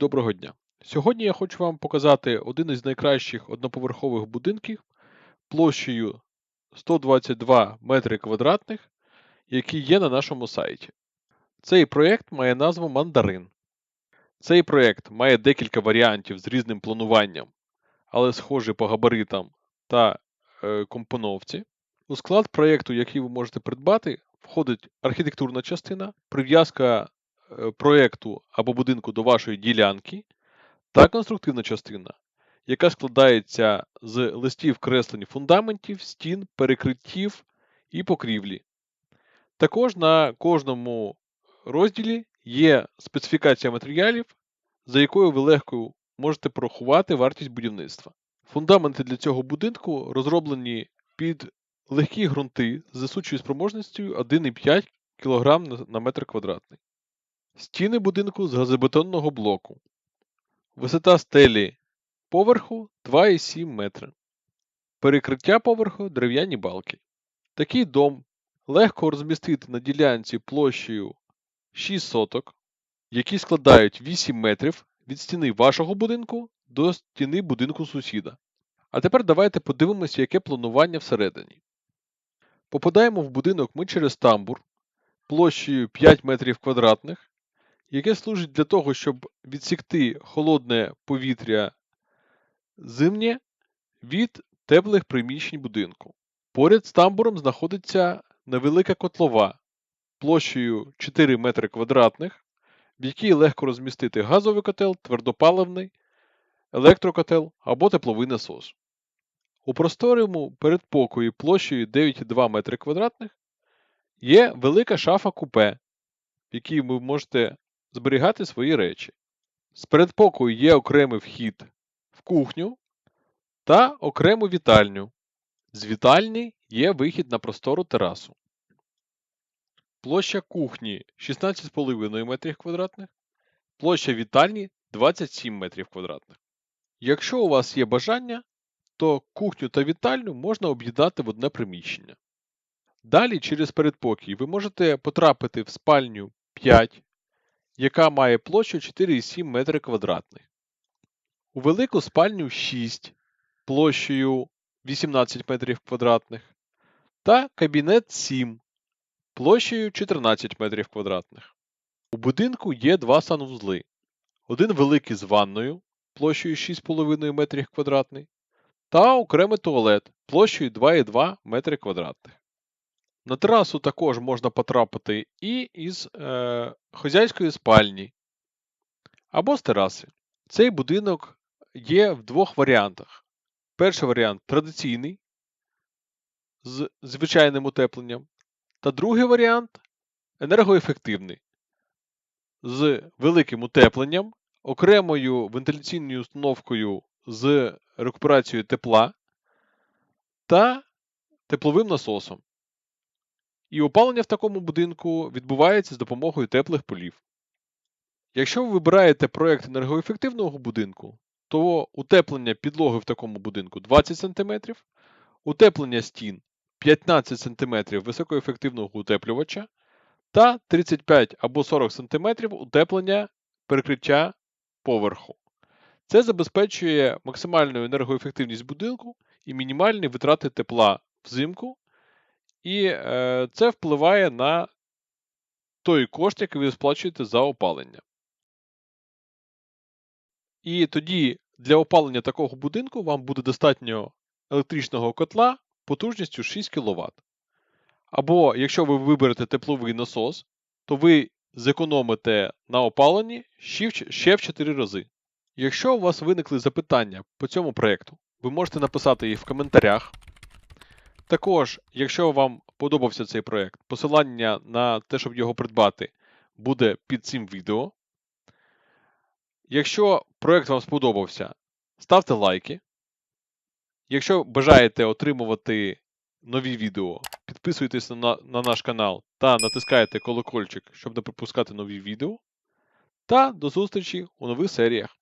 доброго дня! Сьогодні я хочу вам показати один із найкращих одноповерхових будинків площею 122 метри квадратних, який є на нашому сайті. Цей проєкт має назву Мандарин. Цей проєкт має декілька варіантів з різним плануванням, але схожий по габаритам та е, компоновці. У склад проєкту, який ви можете придбати, входить архітектурна частина, прив'язка проєкту або будинку до вашої ділянки та конструктивна частина, яка складається з листів креслень фундаментів, стін, перекриттів і покрівлі. Також на кожному розділі є специфікація матеріалів, за якою ви легко можете порахувати вартість будівництва. Фундаменти для цього будинку розроблені під легкі ґрунти з засучою спроможністю 1,5 кг на метр квадратний. Стіни будинку з газобетонного блоку. Висота стелі поверху 2,7 метри. Перекриття поверху дерев'яні балки. Такий дом легко розмістити на ділянці площею 6 соток, які складають 8 метрів від стіни вашого будинку до стіни будинку сусіда. А тепер давайте подивимося, яке планування всередині. Попадаємо в будинок ми через тамбур площею 5 метрів квадратних, яке служить для того, щоб відсікти холодне повітря зимнє від теплих приміщень будинку. Поряд з тамбуром знаходиться невелика котлова площею 4 метри квадратних, в якій легко розмістити газовий котел, твердопаливний, електрокотел або тепловий насос. У просторому передпокої площею 9,2 метри квадратних є велика шафа купе, в якій ви можете зберігати свої речі. З передпокою є окремий вхід в кухню та окрему вітальню. З вітальні є вихід на простору терасу. Площа кухні 16,5 метрів квадратних, площа вітальні 27 метрів квадратних. Якщо у вас є бажання, то кухню та вітальню можна об'єднати в одне приміщення. Далі через передпокій ви можете потрапити в спальню 5, яка має площу 4,7 метри квадратних. У велику спальню 6 площею 18 метрів квадратних та кабінет 7 площею 14 метрів квадратних. У будинку є два санвузли. Один великий з ванною площею 6,5 метрів квадратний та окремий туалет площею 2,2 метри квадратних. На терасу також можна потрапити і із е, хозяйської спальні або з тераси. Цей будинок є в двох варіантах. Перший варіант традиційний з звичайним утепленням, та другий варіант енергоефективний з великим утепленням, окремою вентиляційною установкою з рекуперацією тепла та тепловим насосом. І опалення в такому будинку відбувається з допомогою теплих полів. Якщо ви вибираєте проєкт енергоефективного будинку, то утеплення підлоги в такому будинку 20 см, утеплення стін 15 см високоефективного утеплювача та 35 або 40 см утеплення перекриття поверху. Це забезпечує максимальну енергоефективність будинку і мінімальні витрати тепла взимку, і е, це впливає на той кошт, який ви сплачуєте за опалення. І тоді для опалення такого будинку вам буде достатньо електричного котла потужністю 6 кВт. Або якщо ви виберете тепловий насос, то ви зекономите на опаленні ще в 4 рази. Якщо у вас виникли запитання по цьому проєкту, ви можете написати їх в коментарях. Також, якщо вам подобався цей проєкт, посилання на те, щоб його придбати, буде під цим відео. Якщо проєкт вам сподобався, ставте лайки. Якщо бажаєте отримувати нові відео, підписуйтесь на, на наш канал та натискайте колокольчик, щоб не пропускати нові відео. Та до зустрічі у нових серіях.